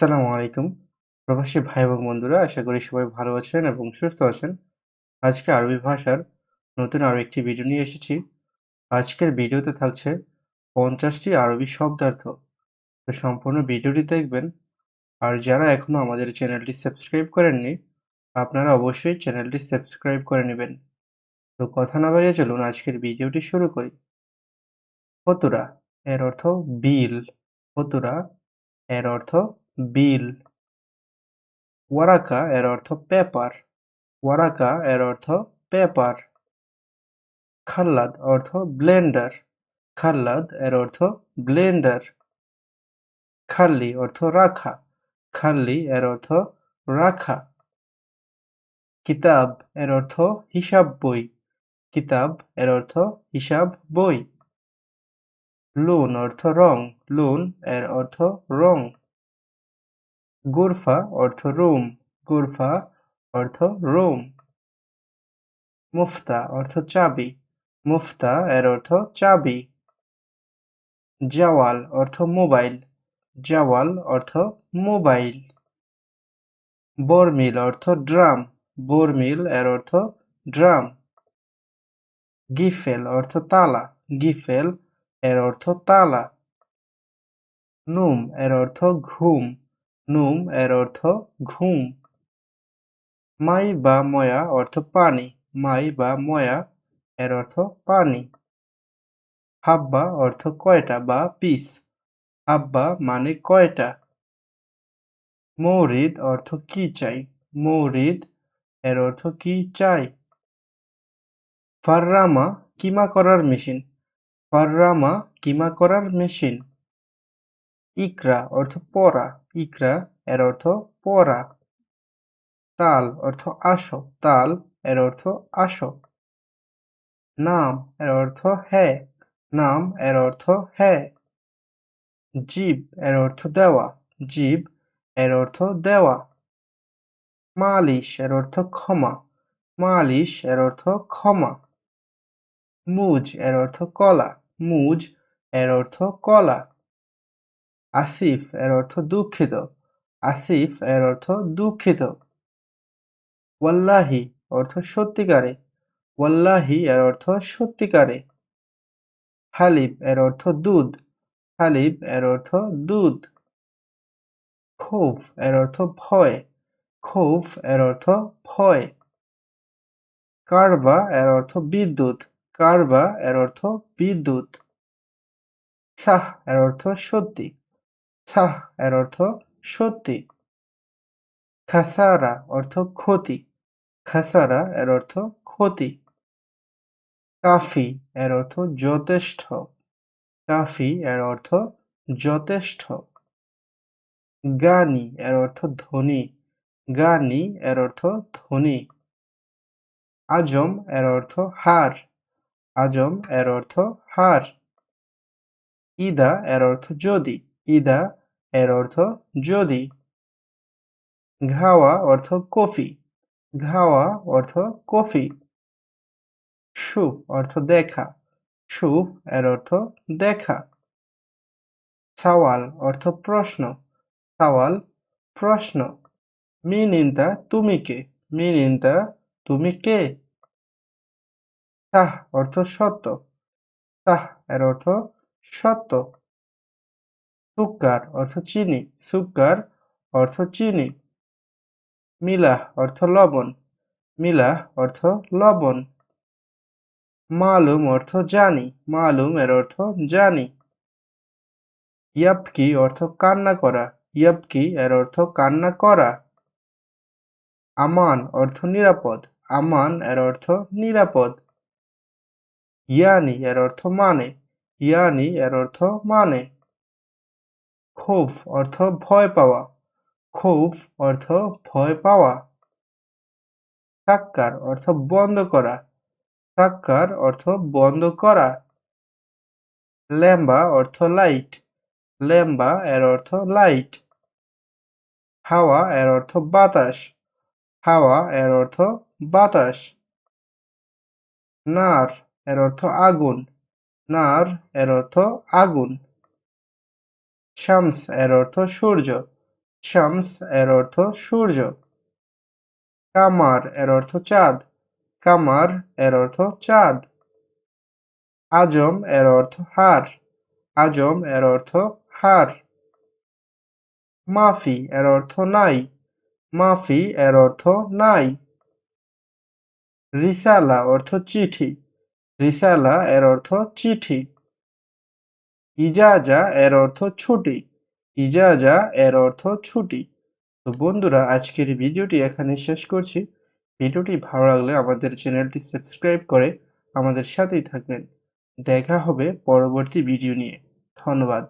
আসসালামু আলাইকুম, প্রবাসী ভাই এবং বন্ধুরা। আশা করি সবাই ভালো আছেন এবং সুস্থ আছেন। আজকে আরবি ভাষার নতুন আরও একটি ভিডিও নিয়ে এসেছি। আজকের ভিডিওতে থাকছে পঞ্চাশটি আরবি শব্দার্থ। তো সম্পূর্ণ ভিডিওটি দেখবেন। আর যারা এখনও আমাদের চ্যানেলটি সাবস্ক্রাইব করেননি, আপনারা অবশ্যই চ্যানেলটি সাবস্ক্রাইব করে নেবেন। তো কথা না বাড়িয়ে চলুন আজকের ভিডিওটি শুরু করি। ফতুরা, এর অর্থ বিল। ফতুরা, এর অর্থ বিল। ওয়ারাকা এর অর্থ পেপার। ওয়ারাকা এর অর্থ পেপার। খাল্লাদ অর্থ ব্লেন্ডার। খাল্লাদ এর অর্থ ব্লেন্ডার। খাল্লি অর্থ রাখা। খাল্লি এর অর্থ রাখা। কিতাব এর অর্থ হিসাব বই। কিতাব এর অর্থ হিসাব বই। লুন অর্থ রং। লুন এর অর্থ রং। গুরফা অর্থ রোম, গুরফা অর্থ রোম। মুফতা অর্থ চাবি মুফতা এর অর্থ চাবি। জাওয়াল অর্থ মোবাইল জাওয়াল অর্থ মোবাইল। বরমিল অর্থ ড্রাম বরমিল এর অর্থ ড্রাম। গিফেল অর্থ তালা গিফেল এর অর্থ তালা। নুম এর অর্থ ঘুম। নুম এর অর্থ ঘুম। মাই বা ময়া অর্থ পানি। মাই বা ময়া এর অর্থ পানি। হাব্বা অর্থ কয়টা বা পিস। হাব্বা মানে কয়টা? মৌরিদ অর্থ কি চাই? মৌরিদ এর অর্থ কি চাই? ফাররামা কিমা করার মেশিন। ফাররামা কিমা করার মেশিন। ইকরা অর্থ পড়া ইকরা এর অর্থ পড়া তাল অর্থ আসো তাল এর অর্থ আসো নাম এর অর্থ হ্যাঁ নাম এর অর্থ হ্যাঁ জীব এর অর্থ দেওয়া জীব এর অর্থ দেওয়া মালিশ এর অর্থ ক্ষমা মালিশ এর অর্থ ক্ষমা মুজ এর অর্থ কলা মুজ এর অর্থ কলা আসিফ এর অর্থ দুঃখিত আসিফ এর অর্থ দুঃখিত ওয়াল্লাহি অর্থ সত্যিকারে ওয়াল্লাহি এর অর্থ সত্যিকারে হালিব এর অর্থ দুধ হালিব এর অর্থ দুধ খৌফ এর অর্থ ভয় খৌফ এর অর্থ ভয় কারবা এর অর্থ বিদ্যুৎ কারবা এর অর্থ বিদ্যুৎ সাহ এর অর্থ সত্যি সাহ এর অর্থ সত্যি। খাসারা অর্থ ক্ষতি। খাসারা এর অর্থ ক্ষতি। কাফি এর অর্থ যথেষ্ট। কাফি এর অর্থ যথেষ্ট। গানি এর অর্থ ধনী। গানি এর অর্থ ধনী। আজম এর অর্থ হার। আজম এর অর্থ হার। ইদা এর অর্থ যদি। ইদা এর অর্থ যদি। ঘাওয়া অর্থ কফি। ঘাওয়া অর্থ কফি। সুফ অর্থ দেখা। সুফ এর অর্থ দেখা। সাওয়াল অর্থ প্রশ্ন। সাওয়াল প্রশ্ন। মিনিন্তা তুমি কে? মিনিন্তা তুমি কে? তাহ অর্থ সত্য। সাহ এর অর্থ সত্য। সুকার অর্থ চিনি সুকার অর্থ চিনি। মিলাহ অর্থ লবণ, মিলাহ অর্থ লবণ। মালুম অর্থ জানি, মালুম এর অর্থ জানি। ইয়াবকি অর্থ কান্না করা, ইয়াবকি এর অর্থ কান্না করা। আমান অর্থ নিরাপদ, আমান এর অর্থ নিরাপদ। ইয়ানি এর অর্থ মানে ইয়ানি এর অর্থ মানে। খৌফ অর্থ ভয় পাওয়া। খৌফ অর্থ ভয় পাওয়া। সাক্কার অর্থ বন্ধ করা। সাক্কার অর্থ বন্ধ করা। ল্যাম্বা অর্থ লাইট। ল্যাম্বা এর অর্থ লাইট। হাওয়া এর অর্থ বাতাস। হাওয়া এর অর্থ বাতাস। নার এর অর্থ আগুন। নার এর অর্থ আগুন। শামস এর অর্থ সূর্য। শামস এর অর্থ সূর্য। কামার এর অর্থ চাঁদ। কামার এর অর্থ চাঁদ। আজম এর অর্থ হার। আজম এর অর্থ হার। মাফি এর অর্থ নাই। মাফি এর অর্থ নাই। রিসালা অর্থ চিঠি। রিসালা এর অর্থ চিঠি। ইজাজা এর অর্থ ছুটি। ইজাজা এর অর্থ ছুটি। তো বন্ধুরা, আজকের ভিডিওটি এখানে শেষ করছি। ভিডিওটি ভালো লাগলে আমাদের চ্যানেলটি সাবস্ক্রাইব করে আমাদের সাথেই থাকবেন। দেখা হবে পরবর্তী ভিডিও নিয়ে। ধন্যবাদ।